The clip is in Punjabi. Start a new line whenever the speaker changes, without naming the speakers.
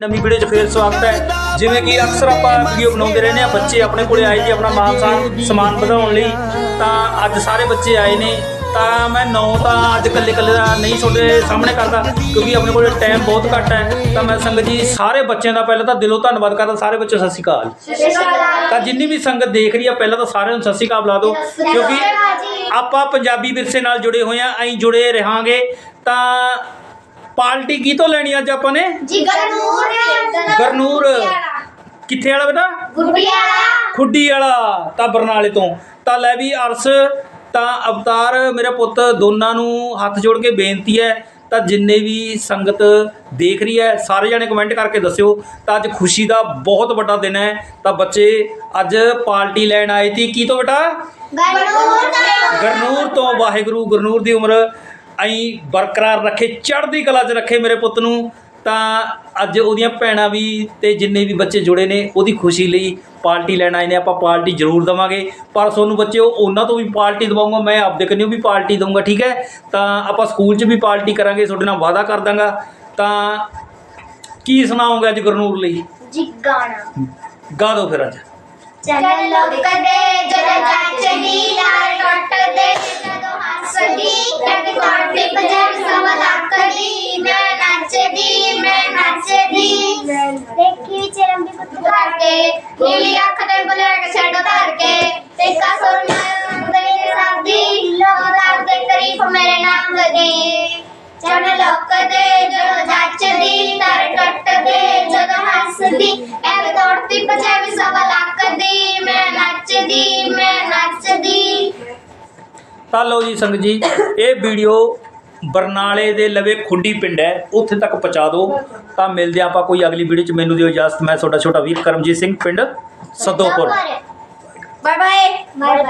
ਨਵੀਂ ਵੀਡੀਓ 'ਚ ਫੇਰ ਸਵਾਗਤ ਹੈ। ਜਿਵੇਂ ਕਿ ਅਕਸਰ ਆਪਾਂ ਵੀਡੀਓ ਬਣਾਉਂਦੇ ਰਹਿੰਦੇ ਆ ਬੱਚੇ ਆਪਣੇ ਕੋਲੇ ਆਏ ਜੀ, ਆਪਣਾ ਮਾਨ ਸਾਨ, ਸਮਾਨ ਵਧਾਉਣ ਲਈ। ਤਾਂ ਅੱਜ ਸਾਰੇ ਬੱਚੇ ਆਏ ਨੇ। ਤਾਂ ਮੈਂ ਨੌ ਤਾਂ ਅੱਜ ਕੱਲੇ ਕੱਲੇ ਦਾ ਨਹੀਂ ਤੁਹਾਡੇ ਸਾਹਮਣੇ ਕਰਦਾ, ਕਿਉਂਕਿ ਆਪਣੇ ਕੋਲੇ ਟਾਈਮ ਬਹੁਤ ਘੱਟ ਹੈ। ਤਾਂ ਮੈਂ ਸੰਗਤ ਜੀ, ਸਾਰੇ ਬੱਚਿਆਂ ਦਾ ਪਹਿਲਾਂ ਤਾਂ ਦਿਲੋਂ ਧੰਨਵਾਦ ਕਰਦਾ, ਸਾਰੇ ਬੱਚੇ ਸਤਿ ਸ਼੍ਰੀ ਅਕਾਲ। ਤਾਂ ਜਿੰਨੀ ਵੀ ਸੰਗਤ ਦੇਖ ਰਹੀ ਆ, ਪਹਿਲਾਂ ਤਾਂ ਸਾਰਿਆਂ ਨੂੰ ਸਤਿ ਸ਼੍ਰੀ ਅਕਾਲ ਬੁਲਾ ਦਿਓ, ਕਿਉਂਕਿ ਆਪਾਂ ਪੰਜਾਬੀ ਵਿਰਸੇ ਨਾਲ ਜੁੜੇ ਹੋਏ ਆ ਐਂ ਜੁੜੇ ਰਹਾਂਗੇ। ਤਾਂ ਪਾਰਟੀ ਕੀ ਤੋਂ ਲੈਣੀ ਅੱਜ ਆਪਾਂ ਨੇ?
ਜੀ ਗਰਨੂਰ।
ਗਰਨੂਰ। ਕਿੱਥੇ ਵਾਲਾ ਬੇਟਾ?
ਗੁੱਡੀਆਲਾ
ਖੁੱਡੀ ਵਾਲਾ ਤਾਂ ਬਰਨਾਲੇ ਤੋਂ। ਤਾਂ ਲੈ ਵੀ ਅਰਸ ਤਾਂ ਅਵਤਾਰ ਮੇਰਾ ਪੁੱਤ ਦੋਨਾਂ ਨੂੰ ਹੱਥ ਜੋੜ ਕੇ ਬੇਨਤੀ ਹੈ ਤਾਂ ਜਿੰਨੇ ਵੀ ਸੰਗਤ ਦੇਖ ਰਹੀ ਹੈ ਸਾਰੇ ਜਣੇ ਕਮੈਂਟ ਕਰਕੇ ਦੱਸਿਓ ਤਾਂ ਅੱਜ ਖੁਸ਼ੀ ਦਾ ਬਹੁਤ ਵੱਡਾ ਦਿਨ ਹੈ। ਤਾਂ ਬੱਚੇ ਅੱਜ ਪਾਰਟੀ ਲੈਣ ਆਏ ਸੀ। ਕੀ ਤੋਂ ਬੇਟਾ?
ਗਰਨੂਰ
ਤੋਂ ਵਾਹਿਗੁਰੂ ਗਰਨੂਰ ਦੀ ਉਮਰ। ਐਂ ਬਰਕਰਾਰ ਰੱਖੇ ਚੜ੍ਹਦੀ ਕਲਾ 'ਚ ਰੱਖੇ ਮੇਰੇ ਪੁੱਤ ਨੂੰ ਤਾਂ ਅੱਜ ਉਹਦੀਆਂ ਭੈਣਾਂ ਵੀ ਤੇ ਜਿੰਨੇ ਵੀ ਬੱਚੇ ਜੁੜੇ ਨੇ ਉਹਦੀ ਖੁਸ਼ੀ ਲਈ ਪਾਰਟੀ ਲੈਣ ਆਏ ਨੇ ਆਪਾਂ ਪਾਰਟੀ ਜ਼ਰੂਰ ਦਵਾਂਗੇ। ਪਰ ਤੁਹਾਨੂੰ ਬੱਚਿਓ ਉਹਨਾਂ ਤੋਂ ਵੀ ਪਾਰਟੀ ਦਵਾਉਂਗਾ ਮੈਂ ਆਪਦੇ ਕੰਨਿਓ ਵੀ ਪਾਰਟੀ ਦਊਂਗਾ ਠੀਕ ਹੈ? ਤਾਂ ਆਪਾਂ ਸਕੂਲ 'ਚ ਵੀ ਪਾਰਟੀ ਕਰਾਂਗੇ ਤੁਹਾਡੇ ਨਾਲ ਵਾਅਦਾ ਕਰ ਦਾਂਗਾ। ਤਾਂ ਕੀ ਸੁਣਾਉਂਗਾ ਅੱਜ ਗਰਨੂਰ ਲਈ?
ਜੀ ਗਾਣਾ।
ਗਾ ਦਿਓ ਫਿਰ ਅੱਜ।
ਚੱਲ ਲੁਕਦੇ ਜਦੋਂ ਚਾਚਣੀ ਦੇਖੀ ਵਿੱਚ ਧਰ ਕੇ ਨੀਲੀ ਅੱਖ ਤੇ ਬਲੈਕ ਸ਼ੈਡੋ ਧਰ ਕੇ ਤੇ ਕਾ ਸੁਰਮਾ ਸਾਦੀ ਲੋਦਾਰ ਦੇ ਕਰੀਬ ਮੇਰੇ ਨਾਮ ਦੇ। ਚੜ ਲੁਕਦੇ ਜਦੋਂ ਨੱਚਦੀ ਤਰ ਟੁੱਟਦੇ ਜਦੋਂ ਹੱਸਦੀ, ਐਵੇਂ ਤੋੜਦੀ ਪਜਾਮੀ ਸਭ ਲੱਕਦੀ, ਮੈਂ ਨੱਚਦੀ ਮੈਂ ਨੱਚਦੀ।
ਤਾਂ ਲਓ ਜੀ ਸੰਗਤ ਜੀ, ਇਹ ਵੀਡੀਓ ਬਰਨਾਲੇ ਦੇ ਲਵੇ ਖੁੱਡੀ ਪਿੰਡ ਹੈ, ਉੱਥੇ ਤੱਕ ਪਹੁੰਚਾ ਦਿਓ। ਤਾਂ ਮਿਲਦੇ ਹਾਂ ਆਪਾਂ ਕੋਈ ਅਗਲੀ ਵੀਡੀਓ ਚ। ਮੈਨੂੰ ਦਿਓ ਇਜਾਜ਼ਤ, ਮੈਂ ਤੁਹਾਡਾ ਛੋਟਾ ਵੀਰ ਕਰਮਜੀਤ ਸਿੰਘ, ਪਿੰਡ ਸਦੋਪੁਰ।
Bye bye bye